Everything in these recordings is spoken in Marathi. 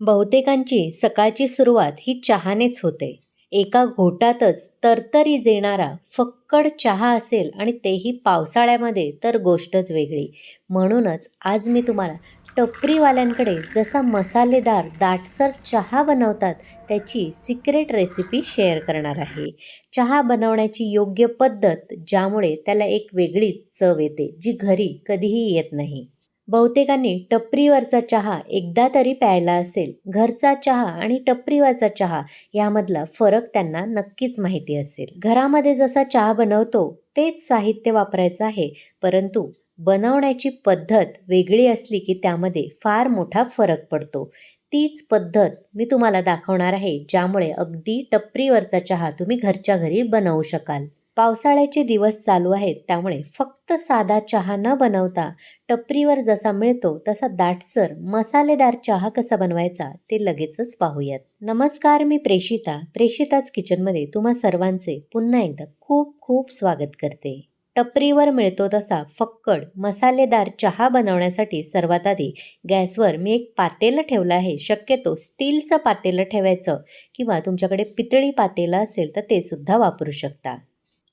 बहुतेकांची सकाळची सुरुवात ही चहानेच होते. एका घोटातच तरतरी देणारा फक्कड चहा असेल आणि तेही पावसाळ्यामध्ये तर गोष्टच वेगळी. म्हणूनच आज मी तुम्हाला टपरीवाल्यांकडे जसा मसालेदार दाटसर चहा बनवतात त्याची सिक्रेट रेसिपी शेअर करणार आहे. चहा बनवण्याची योग्य पद्धत ज्यामुळे त्याला एक वेगळीच चव येते जी घरी कधीही येत नाही. बहुतेकांनी टपरीवरचा चहा एकदा तरी प्यायला असेल. घरचा चहा आणि टपरीवरचा चहा यामधला फरक त्यांना नक्कीच माहिती असेल. घरामध्ये जसा चहा बनवतो तेच साहित्य वापरायचं आहे. परंतु बनवण्याची पद्धत वेगळी असली की त्यामध्ये फार मोठा फरक पडतो. तीच पद्धत मी तुम्हाला दाखवणार आहे ज्यामुळे अगदी टपरीवरचा चहा तुम्ही घरच्या घरी बनवू शकाल. पावसाळ्याचे दिवस चालू आहेत त्यामुळे फक्त साधा चहा न बनवता टपरीवर जसा मिळतो तसा दाटसर मसालेदार चहा कसा बनवायचा ते लगेचच पाहूयात. नमस्कार मी प्रेषिता प्रेषिताच किचनमध्ये तुम्हा सर्वांचे पुन्हा एकदा खूप खूप स्वागत करते. टपरीवर मिळतो तसा फक्कड मसालेदार चहा बनवण्यासाठी सर्वात आधी गॅसवर मी एक पातेलं ठेवलं आहे. शक्यतो स्टीलचं पातेलं ठेवायचं किंवा तुमच्याकडे पितळी पातेलं असेल तर ते सुद्धा वापरू शकता.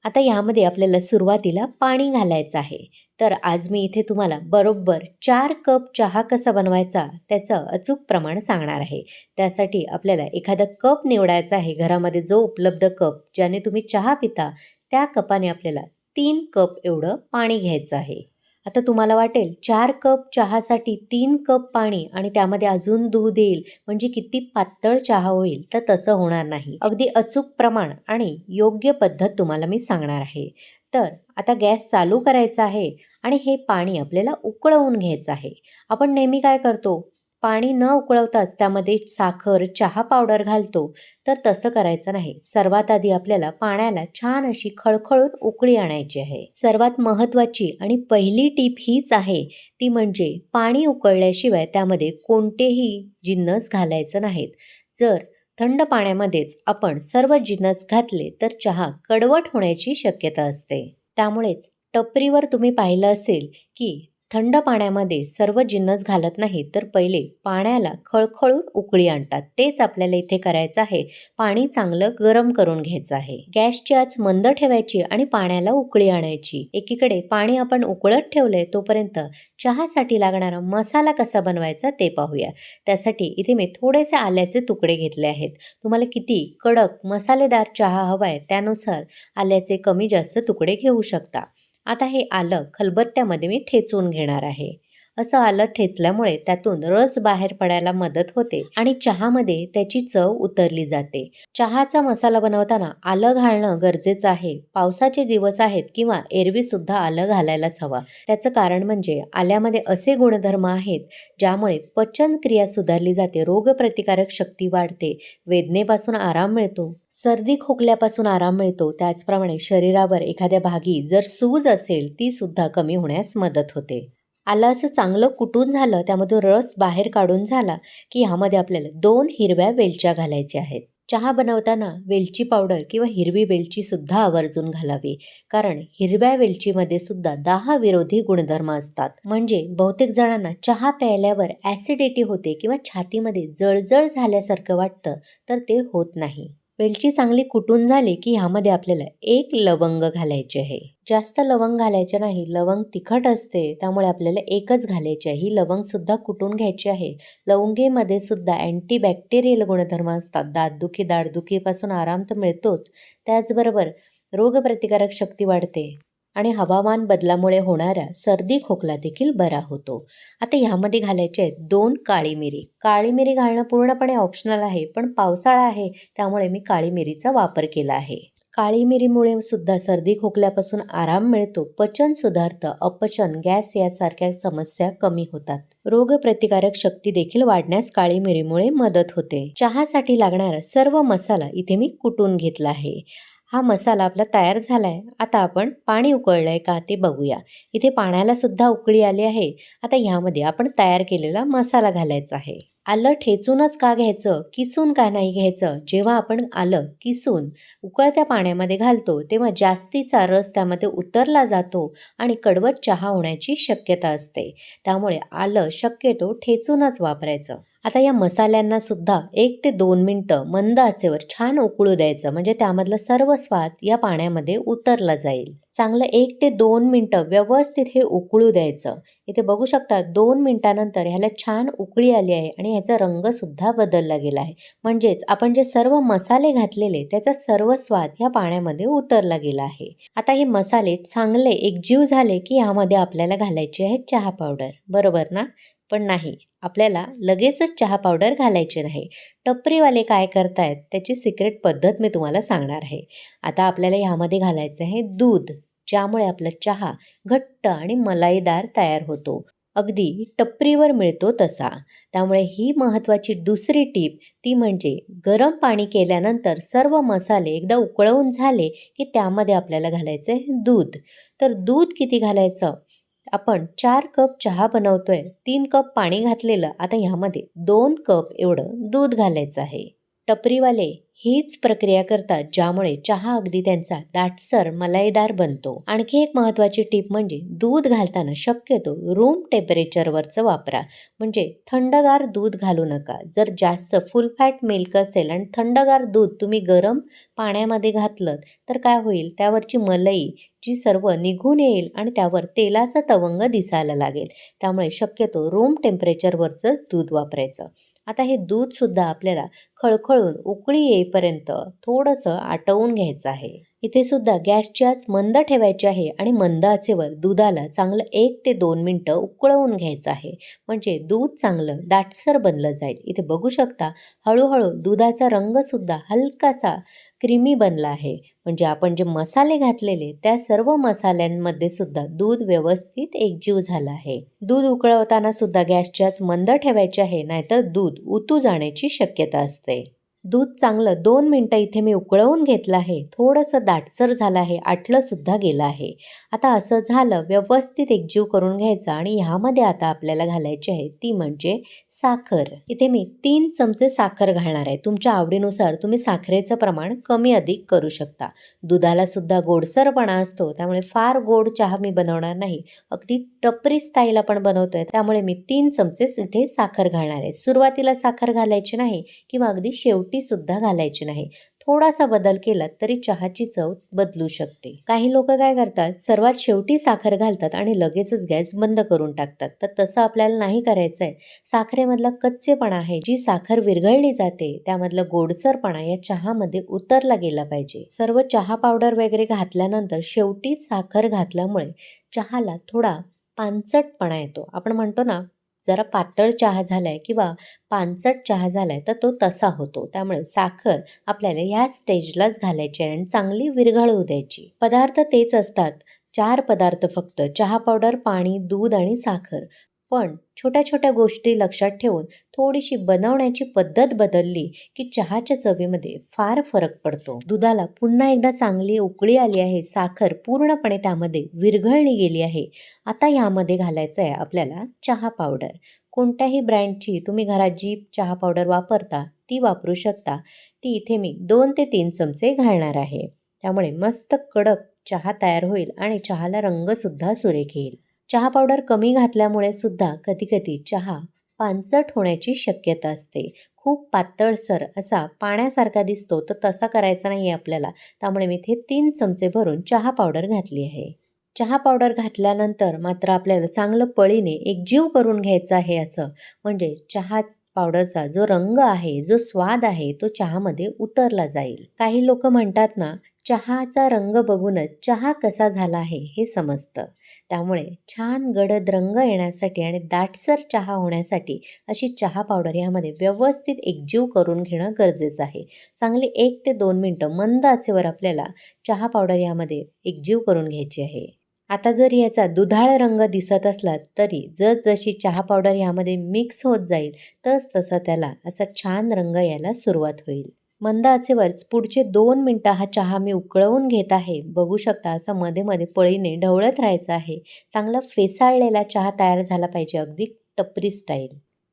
आता यामध्ये आपल्याला सुरुवातीला पाणी घालायचं आहे. तर आज मी इथे तुम्हाला बरोबर चार कप चहा कसा बनवायचा त्याचं अचूक प्रमाण सांगणार आहे. त्यासाठी आपल्याला एखादा कप निवडायचा आहे. घरामध्ये जो उपलब्ध कप ज्याने तुम्ही चहा पिता त्या कपाने आपल्याला तीन कप एवढं पाणी घ्यायचं आहे. आता तुम्हाला वाटेल चार कप चहासाठी तीन कप पाणी आणि त्यामध्ये अजून दूध येईल म्हणजे किती पातळ चहा होईल तर तसं होणार नाही. अगदी अचूक प्रमाण आणि योग्य पद्धत तुम्हाला मी सांगणार आहे. तर आता गॅस चालू करायचा आहे आणि हे पाणी आपल्याला उकळवून घ्यायचं आहे. आपण नेहमी काय करतो? पाणी न उकळवताच त्यामध्ये साखर चहा पावडर घालतो. तर तसं करायचं नाही. सर्वात आधी आपल्याला पाण्याला छान अशी खळखळून उकळी आणायची आहे. सर्वात महत्त्वाची आणि पहिली टीप हीच आहे. ती म्हणजे पाणी उकळल्याशिवाय त्यामध्ये कोणतेही जिन्नस घालायचं नाहीत. जर थंड पाण्यामध्येच आपण सर्व जिन्नस घातले तर चहा कडवट होण्याची शक्यता असते. त्यामुळेच टपरीवर तुम्ही पाहिलं असेल की थंड पाण्यामध्ये सर्व जिन्नस घालत नाही तर पहिले पाण्याला खळखळून उकळी आणतात. तेच आपल्याला इथे करायचं आहे. पाणी चांगलं गरम करून घ्यायचं आहे. गॅसची आज मंद ठेवायची आणि पाण्याला उकळी आणायची. एकीकडे पाणी आपण उकळत ठेवलंय तोपर्यंत चहासाठी लागणारा मसाला कसा बनवायचा ते पाहूया. त्यासाठी इथे मी थोडेसे आल्याचे तुकडे घेतले आहेत. तुम्हाला किती कडक मसालेदार चहा हवाय त्यानुसार आल्याचे कमी जास्त तुकडे घेऊ शकता. आता हे आलं खलबत्त्यामध्ये मी ठेचून घेणार आहे. असं आलं ठेचल्यामुळे त्यातून रस बाहेर पडायला मदत होते आणि चहामध्ये त्याची चव उतरली जाते. चहाचा मसाला बनवताना आलं घालणं गरजेचं आहे. पावसाचे दिवस आहेत किंवा एरवी सुद्धा आलं घालायलाच हवा. त्याचं कारण म्हणजे आल्यामध्ये असे गुणधर्म आहेत ज्यामुळे पचन क्रिया सुधारली जाते रोगप्रतिकारक शक्ती वाढते वेदनेपासून आराम मिळतो सर्दी खोकल्यापासून आराम मिळतो. त्याचप्रमाणे शरीरावर एखाद्या भागी जर सूज असेल ती सुद्धा कमी होण्यास मदत होते. आलं असं चांगलं कुटून झालं त्यामधून रस बाहेर काढून झाला की ह्यामध्ये आपल्याला दोन हिरव्या वेलच्या घालायच्या आहेत. चहा बनवताना वेलची पावडर किंवा हिरवी वेलची सुद्धा आवर्जून घालावी कारण हिरव्या वेलचीमध्ये सुद्धा दहा विरोधी गुणधर्म असतात. म्हणजे बहुतेक जणांना चहा प्यायल्यावर ॲसिडिटी होते किंवा छातीमध्ये जळजळ झाल्यासारखं वाटतं तर ते होत नाही. वेलची चांगली कुटून झाली की ह्यामध्ये आपल्याला एक लवंग घालायची आहे. जास्त लवंग घालायचे नाही लवंग तिखट असते त्यामुळे आपल्याला एकच घालायची आहे. ही लवंग सुद्धा कुटून घ्यायची आहे. लवंगेमध्ये सुद्धा अँटीबॅक्टेरियल गुणधर्म असतात. दातदुखी दाढदुखीपासून आराम तर मिळतोच. त्याचबरोबर रोगप्रतिकारक शक्ती वाढते. आणि हवामान बदलामुळे होणाऱ्या सर्दी खोकला देखील बरा होतो. आता ह्यामध्ये घालायचे आहेत दोन काळी मिरी. काळी मिरी घालणं पूर्णपणे ऑप्शनल आहे पण पावसाळा आहे त्यामुळे मी काळी मिरीचा वापर केला आहे. काळी मिरीमुळे सुद्धा सर्दी खोकल्यापासून आराम मिळतो पचन सुधारतं अपचन गॅस यासारख्या समस्या कमी होतात. रोगप्रतिकारक शक्ती देखील वाढण्यास काळी मिरीमुळे मदत होते. चहासाठी लागणारा सर्व मसाला इथे मी कुटून घेतला आहे. हा मसाला आपला तयार झाला आहे आता आपण पाणी उकळलं आहे का ते बघूया. इथे पाण्याला सुद्धा उकळी आली आहे. आता ह्यामध्ये आपण तयार केलेला मसाला घालायचा आहे. आलं ठेचूनच का घ्यायचं? किसून का नाही घ्यायचं? जेव्हा आपण आलं किसून उकळत्या पाण्यामध्ये घालतो तेव्हा जास्तीचा रस त्यामध्ये उतरला जातो आणि कडवट चहा होण्याची शक्यता असते. त्यामुळे आलं शक्यतो ठेचूनच वापरायचं. आता या मसाल्यांना सुद्धा एक ते दोन मिनटं मंद आचेवर छान उकळू द्यायचं. म्हणजे त्यामधलं सर्व स्वाद या पाण्यामध्ये उतरला जाईल. चांगलं एक ते दोन मिनटं व्यवस्थित हे उकळू द्यायचं. इथे बघू शकता दोन मिनटानंतर ह्याला छान उकळी आली आहे आणि ह्याचा रंगसुद्धा बदलला गेला आहे. म्हणजेच आपण जे सर्व मसाले घातलेले त्याचा सर्व स्वाद ह्या पाण्यामध्ये उतरला गेला आहे. आता हे मसाले चांगले एकजीव झाले की ह्यामध्ये आपल्याला घालायचे आहे चहा पावडर. बरोबर ना? पण नाही. आपल्याला लगेचच चहा पावडर घालायचे नाही. टपरीवाले काय करतायत त्याची सिक्रेट पद्धत मी तुम्हाला सांगणार आहे. आता आपल्याला ह्यामध्ये घालायचं आहे दूध ज्यामुळे आपला चहा घट्ट आणि मलाईदार तयार होतो. अगदी टपरीवर मिळतो तसा. त्यामुळे ही महत्त्वाची दुसरी टीप ती म्हणजे गरम पाणी केल्यानंतर सर्व मसाले एकदा उकळवून झाले की त्यामध्ये आपल्याला घालायचं आहे दूध. तर दूध किती घालायचं? आपण चार कप चहा बनवतोय तीन कप पाणी घातलेलं आता ह्यामध्ये दोन कप एवढं दूध घालायचं आहे. टपरीवाले हीच प्रक्रिया करतात ज्यामुळे चहा अगदी त्यांचा दाटसर मलाईदार बनतो. आणखी एक महत्त्वाची टीप म्हणजे दूध घालताना शक्यतो रूम टेम्परेचरवरचं वापरा. म्हणजे थंडगार दूध घालू नका. जर जास्त फुल फॅट मिल्क असेल आणि थंडगार दूध तुम्ही गरम पाण्यामध्ये घातलं तर काय होईल? त्यावरची मलई जी सर्व निघून येईल आणि त्यावर तेलाचा तवंग दिसायला लागेल. त्यामुळे शक्यतो रूम टेम्परेचरवरचंच दूध वापरायचं. आता हे दूधसुद्धा आपल्याला खळखळून उकळी येईपर्यंत थोडंसं आटवून घ्यायचं आहे. इथे सुद्धा गॅसची आच मंद ठेवायची आहे आणि मंद आचेवर दुधाला चांगलं एक ते दोन मिनटं उकळवून घ्यायचं आहे. म्हणजे दूध चांगलं दाटसर बनलं जाईल. इथे बघू शकता हळूहळू दुधाचा रंगसुद्धा हलकासा क्रीमी बनला आहे. म्हणजे आपण जे मसाले घातलेले त्या सर्व मसाल्यांमध्ये सुद्धा दूध व्यवस्थित एकजीव झालं आहे. दूध उकळवताना सुद्धा गॅसची आच मंद ठेवायची आहे नाहीतर दूध उतू जाण्याची शक्यता असते. दूध चांगलं दोन मिनटं इथे मी उकळवून घेतलं आहे. थोडंसं दाटसर झालं आहे आटलंसुद्धा गेलं आहे. आता असं झालं व्यवस्थित एकजीव करून घ्यायचं आणि ह्यामध्ये आता आपल्याला घालायची आहे ती म्हणजे साखर. इथे मी तीन चमचे साखर घालणार आहे. तुमच्या आवडीनुसार तुम्ही साखरेचं प्रमाण कमी अधिक करू शकता. दुधाला सुद्धा गोडसरपणा असतो. त्यामुळे फार गोड चहा मी बनवणार नाही. अगदी टपरी स्टाईल आपण बनवतोय. त्यामुळे मी तीन चमचेच इथे साखर घालणार आहे. सुरुवातीला साखर घालायची नाही किंवा अगदी शेवटी सुद्धा घालायची नाही. थोडासा बदल केला तरी चहाची चव बदलू शकते. काही लोक काय करतात सर्वात शेवटी साखर घालतात आणि लगेचच गॅस बंद करून टाकतात. तर तसं आपल्याला नाही करायचं आहे साखरेमधला कच्चेपणा आहे. जी साखर विरघळली जाते त्यामधला गोडसरपणा या चहामध्ये उतरला गेला पाहिजे. सर्व चहा पावडर वगैरे घातल्यानंतर शेवटी साखर घातल्यामुळे चहाला थोडा पानचटपणा येतो. आपण म्हणतो ना जरा पातळ चहा झालाय किंवा पानचट चहा झालाय तर तो तसा होतो. त्यामुळे साखर आपल्याला ह्या स्टेजलाच घालायची आहे आणि चांगली विरघळू द्यायची. पदार्थ तेच असतात. चार पदार्थ फक्त. चहा पावडर पाणी दूध आणि साखर. पण छोट्या छोट्या गोष्टी लक्षात ठेवून थोडीशी बनवण्याची पद्धत बदलली की चहाच्या चवीमध्ये फार फरक पडतो. दुधाला पुन्हा एकदा चांगली उकळी आली आहे साखर पूर्णपणे त्यामध्ये विरघळली गेली आहे. आता ह्यामध्ये घालायचं आहे आपल्याला चहा पावडर. कोणत्याही ब्रँडची तुम्ही घरात जी चहा पावडर वापरता ती वापरू शकता. ती इथे मी दोन ते तीन चमचे घालणार आहे. त्यामुळे मस्त कडक चहा तयार होईल आणि चहाला रंगसुद्धा सुरेख येईल. चहा पावडर कमी घातल्यामुळे सुद्धा कधीकधी चहा पानसट होण्याची शक्यता असते. खूप पातळसर असा पाण्यासारखा दिसतो तर तसा करायचा नाही आहे आपल्याला. त्यामुळे मी इथे तीन चमचे भरून चहा पावडर घातली आहे. चहा पावडर घातल्यानंतर मात्र आपल्याला चांगलं पळीने एकजीव करून घ्यायचं आहे असं. म्हणजे चहा पावडरचा जो रंग आहे जो स्वाद आहे तो चहामध्ये उतरला जाईल. काही लोक म्हणतात ना चहाचा रंग बघूनच चहा कसा झाला आहे हे समजतं. त्यामुळे छान गडद रंग येण्यासाठी आणि दाटसर चहा होण्यासाठी अशी चहा पावडर यामध्ये व्यवस्थित एकजीव करून घेणं गरजेचं आहे. चांगली एक ते दोन मिनटं मंद आचेवर आपल्याला चहा पावडर यामध्ये एकजीव करून घ्यायची आहे. आता जर याचा दुधाळ रंग दिसत असला तरी जसजशी चहा पावडर यामध्ये मिक्स होत जाईल तस तसा त्याला असा छान रंग यायला सुरुवात होईल. मंद पुढचे दोन मिनटं हा चहा मी उकळवून घेत आहे. बघू शकता असं मध्ये मध्ये पळीने ढवळत राहायचं आहे. चांगला फेसाळलेला चहा तयार झाला पाहिजे अगदी टपरी स्टाईल.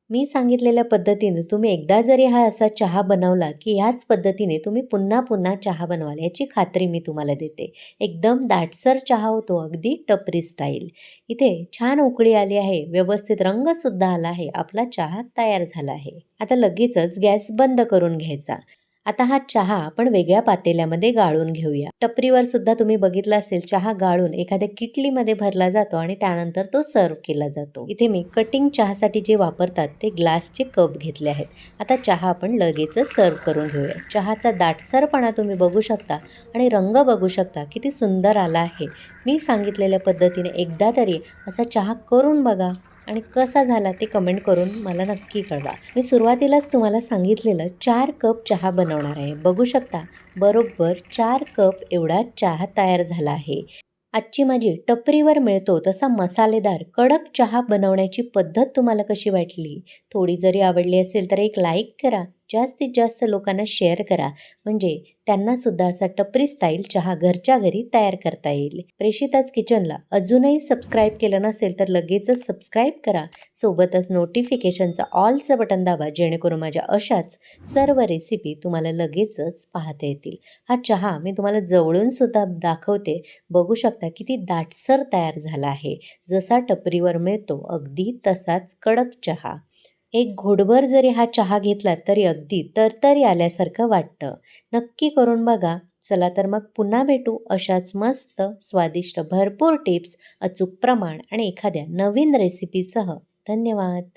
मी सांगितलेल्या पद्धतीने तुम्ही एकदा जरी हा असा चहा बनवला की ह्याच पद्धतीने तुम्ही पुन्हा पुन्हा चहा बनवाल याची खात्री मी तुम्हाला देते. एकदम दाटसर चहा होतो अगदी टपरी स्टाईल. इथे छान उकळी आली आहे व्यवस्थित रंगसुद्धा आला आहे आपला चहा तयार झाला आहे. आता लगेचच गॅस बंद करून घ्यायचा. आता हा चहा आपण वेगळ्या पातेल्यामध्ये गाळून घेऊया. टपरीवर सुद्धा तुम्ही बघितलं असेल चहा गाळून एखाद्या किटलीमध्ये भरला जातो आणि त्यानंतर तो सर्व केला जातो. इथे मी कटिंग चहासाठी जे वापरतात ते ग्लासचे कप घेतले आहेत. आता चहा आपण लगेचच सर्व करून घेऊया. चहाचा दाटसरपणा तुम्ही बघू शकता आणि रंग बघू शकता. किती सुंदर आला आहे. मी सांगितलेल्या पद्धतीने एकदा तरी असा चहा करून बघा. आणि कसा झाला ते कमेंट करून मला नक्की कळवा. मी सुरुवातीलाच तुम्हाला सांगितलेलं चार कप चहा बनवणार आहे. बघू शकता बरोबर चार कप एवढा चहा तयार झाला आहे. आजची माझी टपरीवर मिळतो तसा मसालेदार कडक चहा बनवण्याची पद्धत तुम्हाला कशी वाटली? थोडी जरी आवडली असेल तर एक लाईक करा. जास्तीत जास्त लोकांना शेअर करा. म्हणजे त्यांनासुद्धा असा टपरी स्टाईल चहा घरच्या घरी तयार करता येईल. प्रेषिताज किचनला अजूनही सबस्क्राईब केलं नसेल तर लगेचच सबस्क्राईब करा. सोबतच नोटिफिकेशनचं ऑलचं बटन दाबा जेणेकरून माझ्या अशाच सर्व रेसिपी तुम्हाला लगेचच पाहता येतील. हा चहा मी तुम्हाला जवळून सुद्धा दाखवते. बघू शकता किती दाटसर तयार झाला आहे. जसा टपरीवर मिळतो अगदी तसाच कडक चहा. एक घोडभर जरी हा चहा घेतला तरी अगदी तरतरी आल्यासारखं वाटतं. नक्की करून बघा. चला तर मग पुन्हा भेटू अशाच मस्त स्वादिष्ट भरपूर टिप्स अचूक प्रमाण आणि एखाद्या नवीन रेसिपीसह धन्यवाद.